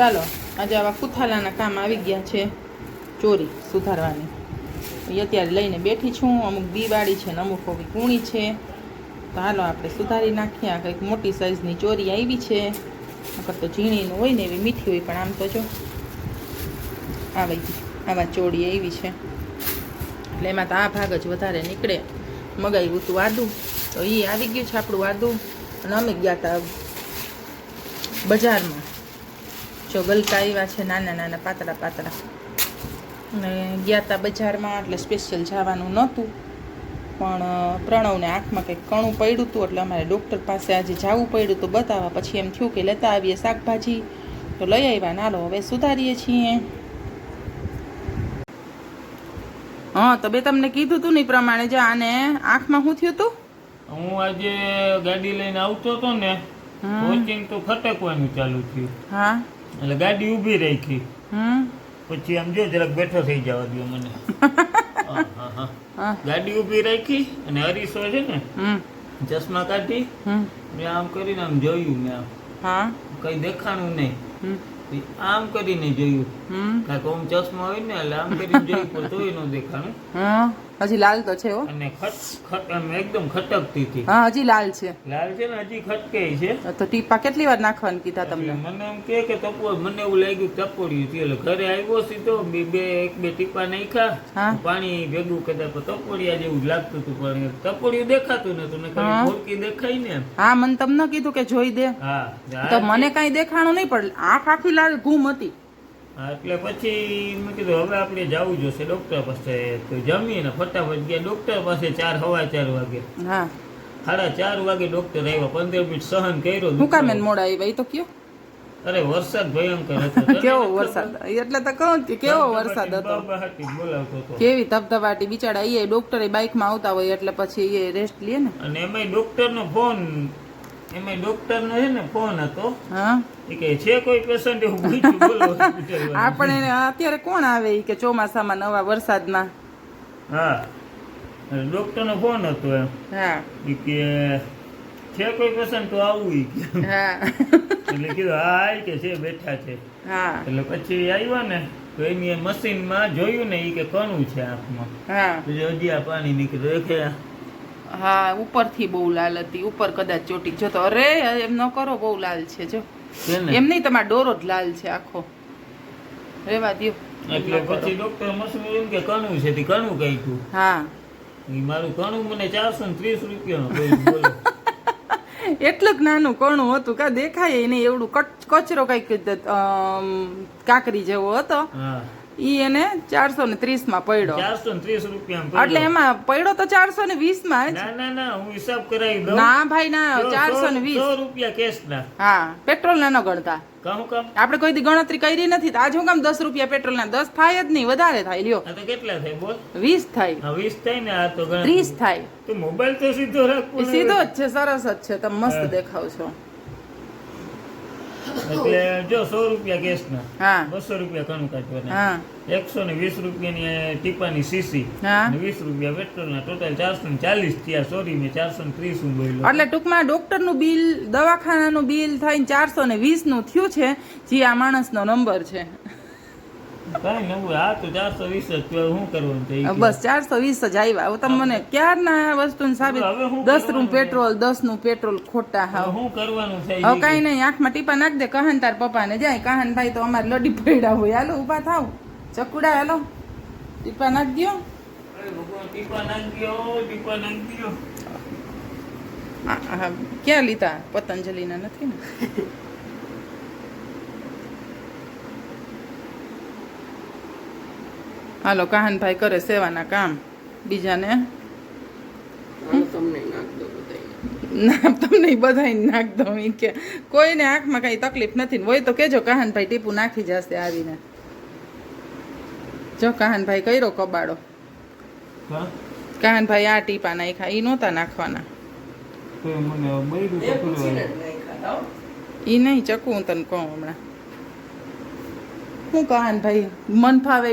ચાલો, આજે આવા કુથાલાના કામ આવી ગયા છે ચોરી સુધારવાની. અત્યારે લઈને બેઠી છું, અમુક દીવાળી છે ને અમુક હોવી કૂણી છે. તો હાલો આપણે સુધારી નાખીએ, આ કંઈક મોટી સાઈઝની ચોરી આવી છે. નકર તો ઝીણીનું હોય ને એવી મીઠી હોય, પણ આમ તો જો. આવી આવા ચોરી આવી છે. એટલે એમાં તો આ ભાગ જ વધારે નીકળે. મગાવ્યું હતું આદું. તો એ આવી ગયું છે આપણું આદું. અને અમે ગયા હતા બજારમાં. જો ગલકા છે નાના નાના પાતળા પાતળા. અને ગયા હતા બજારમાં એટલે સ્પેશિયલ જવાનું નહોતું. પણ પ્રણવને આંખમાં કંઈક કણું પડ્યું હતું એટલે અમારે ડૉક્ટર પાસે આજે જવું પડ્યું હતું બતાવવા. પછી એમ થયું કે લેતા આવીએ શાકભાજી. તો લઈ આવ્યા નાલો હવે સુધારીએ છીએ. હા તો બે તમને કીધું હતું ને પ્રમાણે. જો આને આંખમાં શું થયું હતું હું આજે ગાડી લઈને આવતો હતો ને. કોચિંગ તો ખટકવાનું ચાલુ થયું. હા. એટલે ગાડી ઊભી રાખી. પછી આમ જો જરાક બેઠો થઈ જવા દો મને. ગાડી ઊભી રાખી અને અરીસો છે ને ચશ્મા કાઢી મેં આમ કરીને આમ જોયું મેં આમ. કઈ દેખાણું નહીં. આમ કરીને જોયું. કાંઈક ઓમ ચશ્મા હોય ને એટલે આમ કરીને જોયું તોય ન દેખાણું. હજી લાલ તો છે હો. અને ખટ ખટ આમ એકદમ ખટકતી હતી. હા હજી લાલ છે. લાલ છે ને હજી ખટકે છે. તો ટીપા કેટલી વાર નાખવાનું કીધા તમને? મને એમ કે કે તપો મને એવું લાગ્યું તપોડ્યું છે. એટલે ઘરે આવ્યો સીધો બે બે એક બે ટીપા નાખ્યા. પાણી ભેગું કદાચ તપોડિયા જેવું લાગતું હતું પણ તપોડિયું દેખાતું નતું. ને. ખાલી ભોરકી દેખાય ને હા મને તમને કીધું કે જોઈ દે. હા તો મને કાઈ દેખાણું નહીં પડે આંખ આખી લાલ ગુમ હતી. એટલે પછી મેં કીધું હવે આપણે જવું જોશે ડૉક્ટર પાસે. તો જમીને ફટાફટ ગયા. ડૉક્ટર પાસે ચાર હવા ચાર વાગે. હા. સાડા ચાર વાગે ડૉક્ટર આવ્યા. પંદર મિનિટ સહન કર્યો હું કામ મોડા આવ્યા? એ તો કયો? અરે વરસાદ ભયંકર હતો. કેવો વરસાદ? એટલે તો કહું કે કેવો વરસાદ હતો? કેવી ધબધબાટી. બિચારા એ ડોક્ટરે બાઇકમાં આવતા હોય એટલે પછી એ રેસ્ટ લે ને. અને ડૉક્ટર ડોક્ટરનો ફોન એમાંય ડોક્ટરનો છે ને ફોન હતો. હા? કે છે કોઈ પેશન્ટ એવું પૂછ્યું બોલો આપણે અત્યારે કોણ આવે કે ચોમાસામાં નવા વરસાદમાં હા. ડોક્ટર નો ફોન હતો એમ. હા. કે છે કોઈ પેશન્ટ તો આવું એ કે. હા. એટલે કીધું હા કે છે બેઠા છે. હા. એટલે પછી આવ્યા ને તો એની મશીનમાં જોયું ને એ કે કણું છે આંખમાં. હજી આ પાણી નીકળ્યું. દેખે હા ઉપરથી બહુ લાલ હતી. ઉપર કદાચ ચોટી. જો તો અરે એમ ન કરો બહુ લાલ છે જો. એમ નહીં તમારો ડોરો જ લાલ છે આખો. રેવા દો એટલે પછી ડોક્ટર મશીન એમ કે કણું છે તે કણું કહ્યું હા. ઈ મારું કણું મને ચારસો ને ત્રીસ રૂપિયાનું એટલું જ નાનું કણું હતું કા દેખાય નહીં એવડું કચ- કચરો કંઈક કાકરી જેવો હતો. હા. ઈ એને ચારસો ને ત્રીસમાં પડ્યો. ચારસો ને ત્રીસ રૂપિયા એટલે એમાં પડ્યો તો ચારસો ને વીસમાં ના ના ના હું હિસાબ કરાવી દઉં. ના ભાઈ ના ચારસો ને વીસ. રૂપિયા કેશ ના. હા પેટ્રોલ ના ન ગણતા. આપડે આપણે કોઈ દી ગણતરી કરી નથી તો આજ હું કામ દસ રૂપિયા પેટ્રોલ ના દસ થાય જ નહીં વધારે થાય લ્યો. કેટલા થાય બોલ? વીસ થાય. વીસ થાય ને આ તો ત્રીસ થાય. તો મોબાઈલ તો સીધો રાખવો સીધો જ છે સરસ જ છે તમે મસ્ત દેખાવ છો. એટલે જો સો રૂપિયા કેશ ના હા. બસો રૂપિયા કણું કાઢવાના. એકસો ને વીસ રૂપિયાની ટીપાની સીસી હા. વીસ રૂપિયા પેટ્રોલના ટોટલ ચારસો ને ચાલીસ થયા. સોરી મેં ચારસો ને ત્રીસ હું બોલ્યો. એટલે ટૂંકમાં ડોક્ટરનું બિલ દવાખાનાનું બિલ થઈને ચારસો ને વીસનું થયું છે જે આ માણસનો નંબર છે. બસ ચારસો વીસ જ આવ્યા. હવે તમે મને ક્યારના આ વસ્તુને સાબિત દસનું પેટ્રોલ દસનું પેટ્રોલ ખોટા હાવ શું કરવાનું છે? હવે ઈ કાંઈ નહીં આંખમાં ટીપા નાખ દે. કહન તાર પપ્પાને જાય. કહન ભાઈ તો અમારે લડી પડ્યા હોય. હાલો ઊભા થાવ. ચકુડા હાલો. ટીપા નાખ આ ક્યાં લીધા? પતંજલિના નથી ને? હાલો કાહનભાઈ કરે સેવાના કામ. બીજાને? ના તમને બધાય નાખ દઉં એ કે કોઈને આંખમાં કઈ તકલીફ નથી હોય તો કેજો કાહનભાઈ ટીપું નાખી જશે આવીને. જો કાહનભાઈ કર્યો કબાડો. કાહનભાઈ આ ટીપા નાખ્યા ઈ નહોતા નાખવાના. ઈ નહીં ચકું હું તને કહું હમણાં. હું કહાન ભાઈ મન ફાવે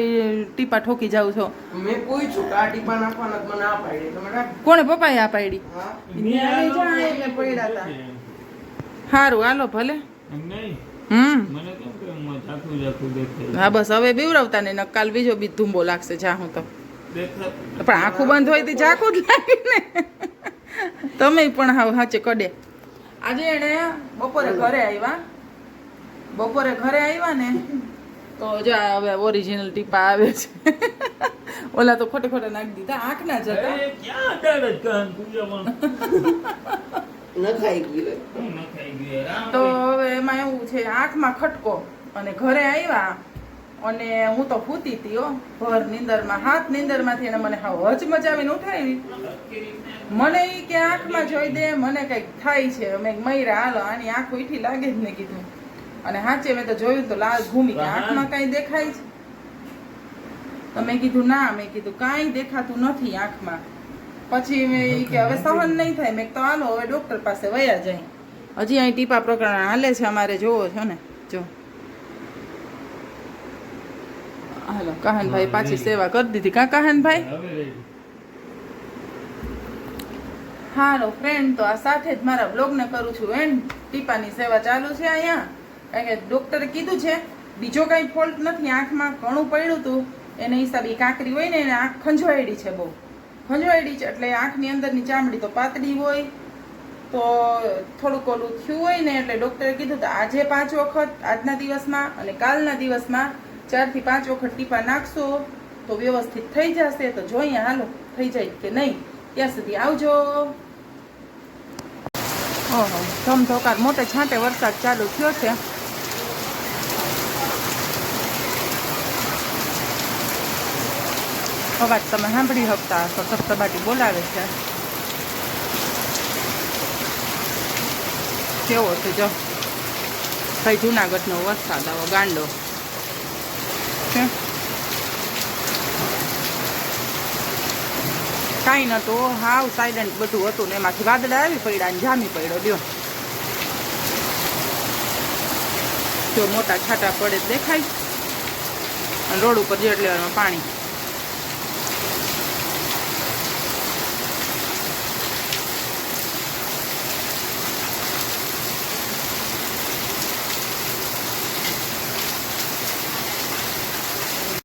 ટીપા ઠોકી જાઉં છો. મેં પૂછ્યું કે આ ટીપા નાખવાના મને આ પાડી. તમે કોણે પપ્પાએ આ પાડી? એટલે પડ્યા હતા સારું હાલો ભલે. હમ. હું બસ હવે બીવરાવતા ને કાલ બીજો બી ધૂંબો લાગશે જા હું તો પણ આખું બંધ હોય તો ઝાકું જ લાગે ને તમે પણ હાવ સાચે કડે. આજે એને બપોરે ઘરે આવ્યા બપોરે ઘરે આવ્યા ને તો જો હવે ઓરિજિનલ ટીપા આવે છે. ઓલા તો ખોટે ખોટા નાખી દીધા. આંખ ના જતા. ક્યાં અડાડે કાન પૂજામાં? ન ખાઈ ગયું હું ન ખાઈ ગયો રામ તો હવે એમાં એવું છે આંખમાં ખટકો. અને ઘરે આવ્યા અને હું તો ફૂતી હતી હો ભર નિંદરમાં હાથ નિંદરમાંથી એને મને હાવ હચમચાવીને ઉઠાવી મને ઈ કે આંખમાં જોઈ દે મને કંઈક થાય છે. મેં મયરા હાલો આની આંખ ઉઠી લાગે જ ને કીધું. અને હાચે મેં તો જોયું તો લાલ ઘૂમી કે આંખમાં કાંઈ દેખાય છે? તો મેં કીધું ના મેં કીધું કાંઈ દેખાતું નથી આંખમાં. પછી મેં કે હવે સહન નહીં થાય. મેં તો હાલો હવે ડૉક્ટર પાસે વયા જાય. હજી અહીં ટીપા પ્રકરણ હાલે છે અમારે જોવો છો ને જો. હાલો કાહનભાઈ પાછી સેવા કરી દીધી. કા કાહનભાઈ. હાલો ફ્રેન્ડ તો આ સાથે જ મારા બ્લોગને કરું છું એન્ડ ટીપાની સેવા ચાલુ છે અહીંયા? કારણ કે ડૉક્ટરે કીધું છે, બીજો કાંઈ ફોલ્ટ નથી, આંખમાં ઘણું પડ્યું હતું એને હિસાબે કાંકરી હોય ને, એને આંખ ખંજવાયેલી છે બહુ. ખંજવાયેલી છે એટલે આંખની અંદરની ચામડી તો પાતળી હોય, તો થોડુંક ઓલું થયું હોય ને, એટલે ડૉક્ટરે કીધું તો આજે પાંચ વખત, આજના દિવસમાં અને કાલના દિવસમાં ચારથી પાંચ વખત ટીપા નાખશો, તો વ્યવસ્થિત થઈ જશે, તો જોઈએ હાલો, થઈ જાય કે નહીં, ત્યાં સુધી આવજો. ઓહો, ધમધોકાર, મોટે છાંટે વરસાદ ચાલુ થયો છે. અવાજ તમે સાંભળી શકતા હશો સપ્તબાટી બોલાવે છે. કેવો છે જો? કઈ જુનાગઢનો વરસાદ, આવો ગાંડો. કાંઈ નહોતું હાવ સાયલેન્ટ બધું હતું ને એમાંથી વાદળા આવી પડ્યા ને જામી પડ્યો, લ્યો. જો મોટા છાટા પડે દેખાય. અને રોડ ઉપર જેટલે લેવલમાં પાણી.